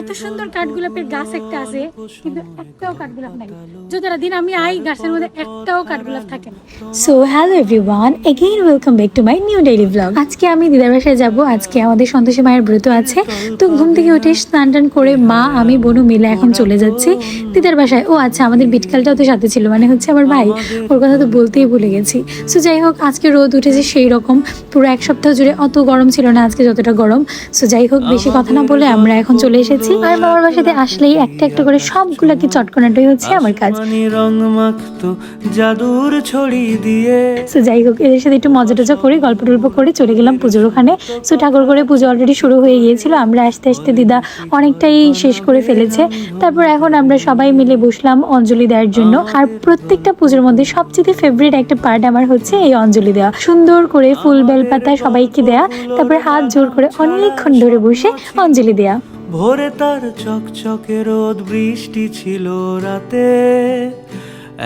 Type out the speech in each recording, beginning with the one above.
এত সুন্দর কাঠগোলাপের গাছ একটা আছে কিন্তু একটাও কাঠগোলাপ নাই। যতটা দিন আমি আই গাছের মধ্যে একটাও কাঠগোলাপ থাকে না। So hello everyone again welcome back to my new daily blog আজকে আমি দিদার বাসায় যাব। আজকে আমাদের সন্তোষী মায়ের ব্রত আছে। তো ঘুম থেকে উঠে স্নান টান করে মা আমি বনু মিলে এখন চলে যাচ্ছি। দিদার বাসায় ও আচ্ছা আমাদের বিটকালটাও তো সাথে ছিল মানে হচ্ছে আমার ভাই। ওর কথা তো বলতেই ভুলে গেছি। সো যাই হোক আজকে রোদ উঠেছে সেই রকম। পুরো এক সপ্তাহ জুড়ে অত গরম ছিল না আজকে যতটা গরম। সো যাই হোক বেশি কথা না বলে আমরা এখন চলে এসেছি। আর বাবার বাসাতে আসলেই একটা একটা করে সবগুলাকে চটকনাটাই হচ্ছে আমার কাজ। রং মাখতো জাদুর ছড়ি দিয়ে। সো যাই হোক এদের সাথে একটু মজা টজা করে গল্প টল্প করে চলে গেলাম পুজোর ওখানে। সো ঠাকুর করে পুজো অলরেডি শুরু হয়ে গিয়েছিল। আমরা আস্তে আস্তে দিদা অনেকটাই শেষ করে ফেলেছে। তারপর এখন আমরা সবাই মিলে বসলাম অঞ্জলি দেওয়ার জন্য। আর প্রত্যেকটা পুজোর মধ্যে সবচেয়ে ফেভারিট একটা পার্ট আমার হচ্ছে এই অঞ্জলি দেওয়া। সুন্দর করে ফুল বেলপাতা সবাইকে দেয়া। তারপরে হাত জোর করে অনেকক্ষণ ধরে বসে অঞ্জলি দেয়া। ভোরে তার চকচকে রোদ, বৃষ্টি ছিল রাতে।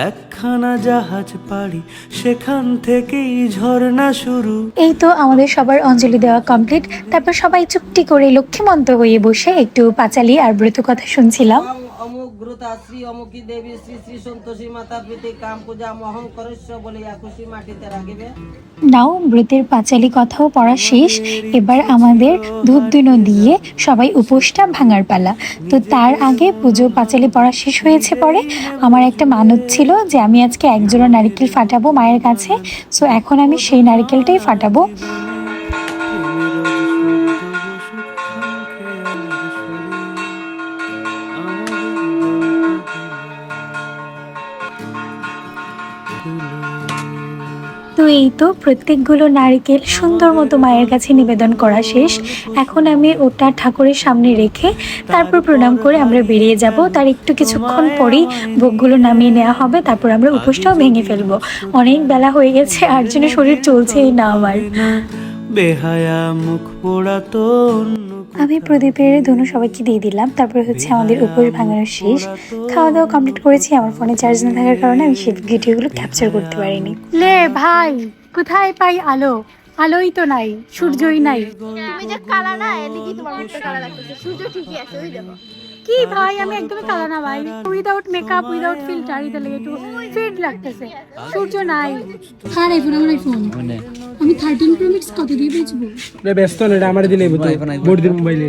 একখানা জাহাজ পাড়ি, সেখান থেকেই ঝর্ণা শুরু। এই তো আমাদের সবার অঞ্জলি দেওয়া কমপ্লিট তারপর সবাই চুপটি করে লক্ষ্মীমন্ত হয়ে বসে একটু পাঁচালি আর ব্রত কথা শুনছিলাম। অমুক গ্রতা শ্রী অমুকী দেবী, শ্রী শ্রী সন্তোষী মাতা প্রীতি, কাম পূজা, মহং করস্য বলে খুশি মাটিতে রাখিবে। নাও, ব্রতের পাঁচালি কথাও পড়া শেষ। এবার আমাদের ধূপ ধুনো দিয়ে সবাই উপোসটা ভাঙার পালা। তো তার আগে পুজো পাঁচালি পড়া শেষ হয়েছে পরে আমার একটা মানত ছিল যে আমি আজকে একজোড়া নারকেল ফাটাবো মায়ের কাছে। সো এখন আমি সেই নারকেলটাই ফাটাবো। তো এই তো প্রত্যেকগুলো নারকেল সুন্দর মতো মায়ের কাছে নিবেদন করা শেষ। এখন আমি ওটা ঠাকুরের সামনে রেখে তারপর প্রণাম করে আমরা বেরিয়ে যাব। তার একটু কিছুক্ষণ পরেই ভোগগুলো নামিয়ে নেওয়া হবে, তারপর আমরা উপোসটাও ভেঙে ফেলব। অনেক বেলা হয়ে গেছে, আর জন্য শরীর চলছেই না আমার। বেহায়া মুখ পোড়া তো আমি প্রদীপের ধনু সবাইকে দিয়ে দিলাম। তারপরে হচ্ছে আমাদের উপোস ভাঙানোর শেষ। খাওয়া দাওয়া কমপ্লিট করেছি। আমার ফোনে চার্জ না থাকার কারণে আমি সেই ভিডিওগুলো ক্যাপচার করতে পারিনি। লে ভাই কোথায় পাই আলো? আলোই তো নাই সূর্যই নাই। তুমি যে কালা না এদিকে তোমার মুখটা কালা লাগতেছে। সূর্য ঠিকই আছে ওই দেখো। কি ভাই আমি একদমই কালো না ভাই। উইদাউট মেকআপ উইদাউট ফিল্টার এটা লেগে একটু ফিট লাগতেছে। সূর্য নাই। কার আইফোন আমার আইফোন আমি থার্টিন প্রো ম্যাক্স কত দিয়ে বেচবো? রে ব্যস্ত না এটা আমার দিলে বুঝতো বোর্ড দিন মোবাইলে।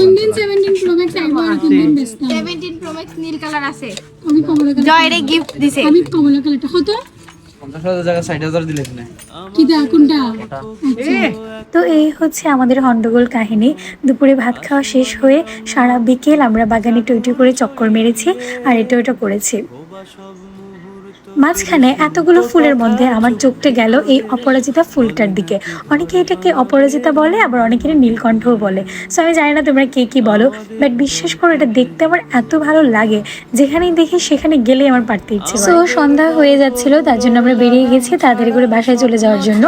কোন দিন সেভেন্টিন প্রো ম্যাক্স কোন দিন বেচতাম 17 প্রো ম্যাক্স নীল কালার আছে। আমি কমলা কালার জয় রে গিফট দিছে। আমি কমলা কালারটা। কত কি দা কোনটা? তো এই হচ্ছে আমাদের হন্ডগোল কাহিনী। দুপুরে ভাত খাওয়া শেষ হয়ে সারা বিকেল আমরা বাগানে টইটুই করে চক্কর মেরেছি আর এটা ওটা করেছি। মাঝখানে এতগুলো ফুলের মধ্যে আমার চোখটা গেল এই অপরাজিতা ফুলটার দিকে। অনেকে এটাকে অপরাজিতা বলে আবার অনেকে নীলকণ্ঠও বলে। সো আমি জানি না তোমরা কে কি বলো বাট বিশ্বাস করো এটা দেখতে আমার এত ভালো লাগে। যেখানেই দেখি সেখানে গেলে আমার পারতে ইচ্ছে সো সন্ধ্যা হয়ে যাচ্ছিল তার জন্য আমরা বেরিয়ে গেছি তাড়াতাড়ি করে বাসায় চলে যাওয়ার জন্য।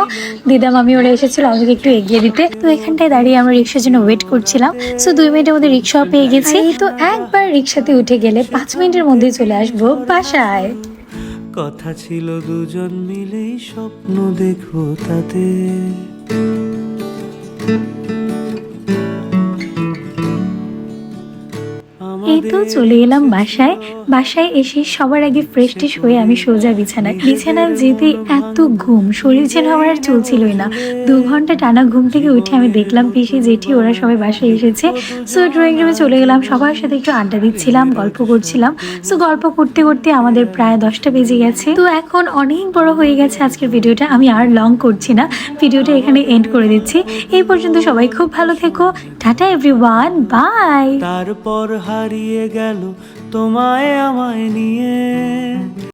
দিদা মামি ওরা এসেছিল আমাদেরকে একটু এগিয়ে দিতে। তো এখানটায় দাঁড়িয়ে আমরা রিক্সার জন্য ওয়েট করছিলাম। সো দুই মিনিটের মধ্যে রিক্সাও পেয়ে গেছি। তো একবার রিক্সাতে উঠে গেলে পাঁচ মিনিটের মধ্যেই চলে আসব বাসায়। কথা ছিল দুজন মিলেই স্বপ্ন দেখো তাতে তো চলে এলাম বাসায়। বাসায় এসে সবার আগে ফ্রেশ ট্রেশ হয়ে আমি সোজা বিছানায়। বিছানায় যেতে এত ঘুম, শরীর যেন আমার আর চলছিলই না। দু ঘণ্টা টানা ঘুম থেকে উঠে আমি দেখলাম পিসি জেঠি, ওরা সবাই বাসায় এসেছে। সো ড্রয়িং রুমে চলে গেলাম, সবার সাথে একটু আড্ডা দিচ্ছিলাম, গল্প করছিলাম। সো গল্প করতে করতে আমাদের প্রায় দশটা বেজে গেছে। তো এখন অনেক বড় হয়ে গেছে আজকের ভিডিওটা, আমি আর লং করছি না। ভিডিওটা এখানে এন্ড করে দিচ্ছি। এই পর্যন্ত সবাই খুব ভালো থেকো। টাটা এভরিওয়ান বাই তারপর গেল তোমায় আমায় নিয়ে।